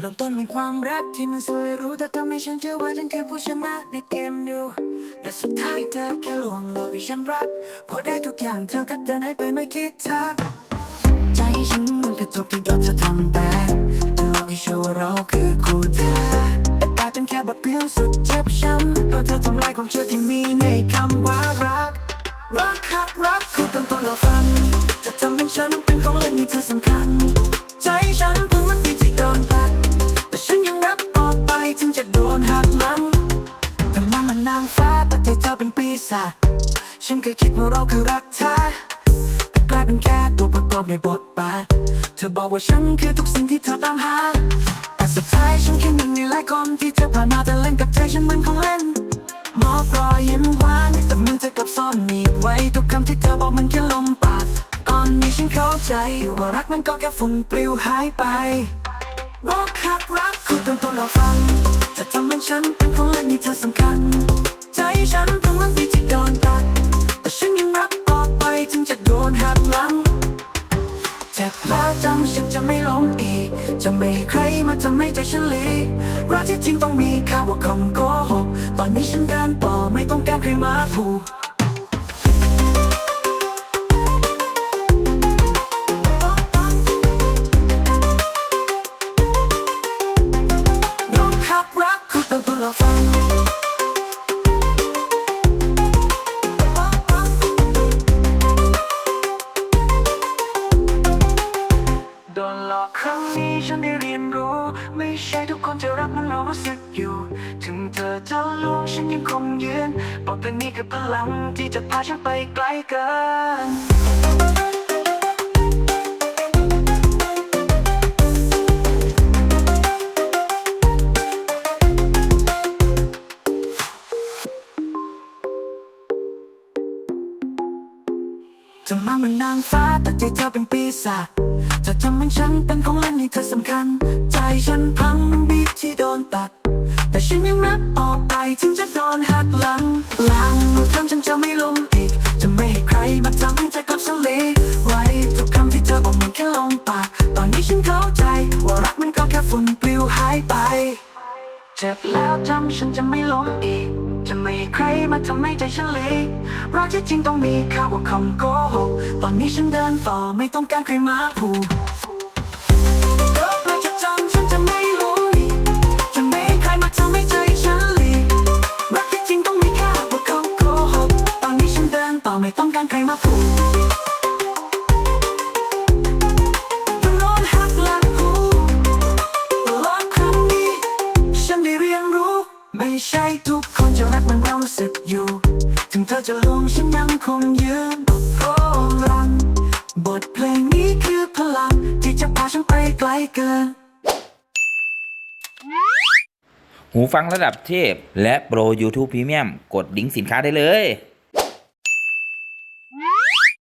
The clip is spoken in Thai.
เริ่มต้นเป็นความรักที่มันสวยรู้แต่ทำให้ฉันเชื่อว่าฉันคือผู้ชนะในเกมดูแต่สุดท้ายเธอแค่ลวงโลกที่ฉันรักพอได้ทุกอย่างเธอก็เดินให้ไปไม่คิดทักใจฉันมันกระตุกที่โดนเธอทำแต่เธอไม่เชื่อว่าเราคือคู่แท้แต่กลายเป็นแค่บทเรียนสุดเจ็บช้ำเพราะเธอทำลายความเชื่อที่มีในคำว่ารักรักรักรักคือต้นต้นเราฟังจะทำให้ฉันเป็นของเล่นที่เธอสำคัญ ใจฉันเพิ่งมัน อเป็นปีศาฉันเคยคิดว่าเราคือรักแท้แต่กลายเป็นแค่ตัวประกอบในบทบาทเธอบอกว่าฉันคือทุกสิ่งที่เธอตามหาแต่สุดท้ายฉันแค่หนึ่งในหลายคนที่เธอผ่านมาแต่เล่นกับใจฉันเหมือนของเล่นมอบรอยยิ้มหวานแต่มันเธอกลับซ่อนหนีไว้ทุกคำที่เธอบอกมันแค่ลมปากตอนนี้ฉันเข้าใจว่ารักมันก็แค่ฝุ่นปลิวหายไปรักรักรักคือต้นต้นเราฟังจะทำให้ฉันเป็นของเล่นที่เธอสำคัญ ใจฉันเป็นวันที่ที่โดนตัด แต่ฉันยังรักต่อไปถึงจะโดนหักหลังเจ็บแล้วจำฉันจะไม่ล้มอีก จะไม่ใครมาทำให้ใจฉันเละรักที่จริงต้องมีค่าว่าคำโกหก ตอนนี้ฉันเดินต่อไม่ต้องการใครมาผูกรักรักรักคือตัวเราฟัง โดนหลอกครั้งนี้ฉันได้เรียนรู้ ไม่ใช่ทุกคนจะรักมันเรารู้สึกอยู่ ถึงเธอจะลวงฉันยังคงยืนบอกแต่นี่คือพลังที่จะพาฉันไปไกลเกิน จะมาเหมือนนางฟ้าแต่ใจเธอเป็นปีศาจจะทำให้ฉันเป็นของเล่นที่เธอสำคัญ ใจฉันพังบีบที่โดนตัด แต่ฉันยังนับออกไปถึงจะโดนหักหลังหลังทำฉันจะไม่ล้มอีก จะไม่ให้ใครมาทำให้ใจกลับสลายไว้ทุกคำที่เธอบอกมันแค่ลมปาก ตอนนี้ฉันเข้าใจ ว่ารักมันก็แค่ฝุ่นปลิวหายไป เจ็บแล้วจำฉันจะไม่ล้มอีก จะไม่ใครมาทำให้ใจฉันเละรักที่จริงต้องมีค่ากว่าคำโกหกตอนนี้ฉันเดินต่อไม่ต้องการใครมาผูกรักและจะจำฉันจะไม่ล้อีกจะไม่ให้ใคร รู้สึกอยู่ ถึงเธอจะลงฉันยังคงยืนโอ้รังบทเพลงนี้คือพลัง ที่จะพาฉันไปไกลเกิน หูฟังระดับเทพ และโปร YouTube Premium กดลิงก์สินค้าได้เลย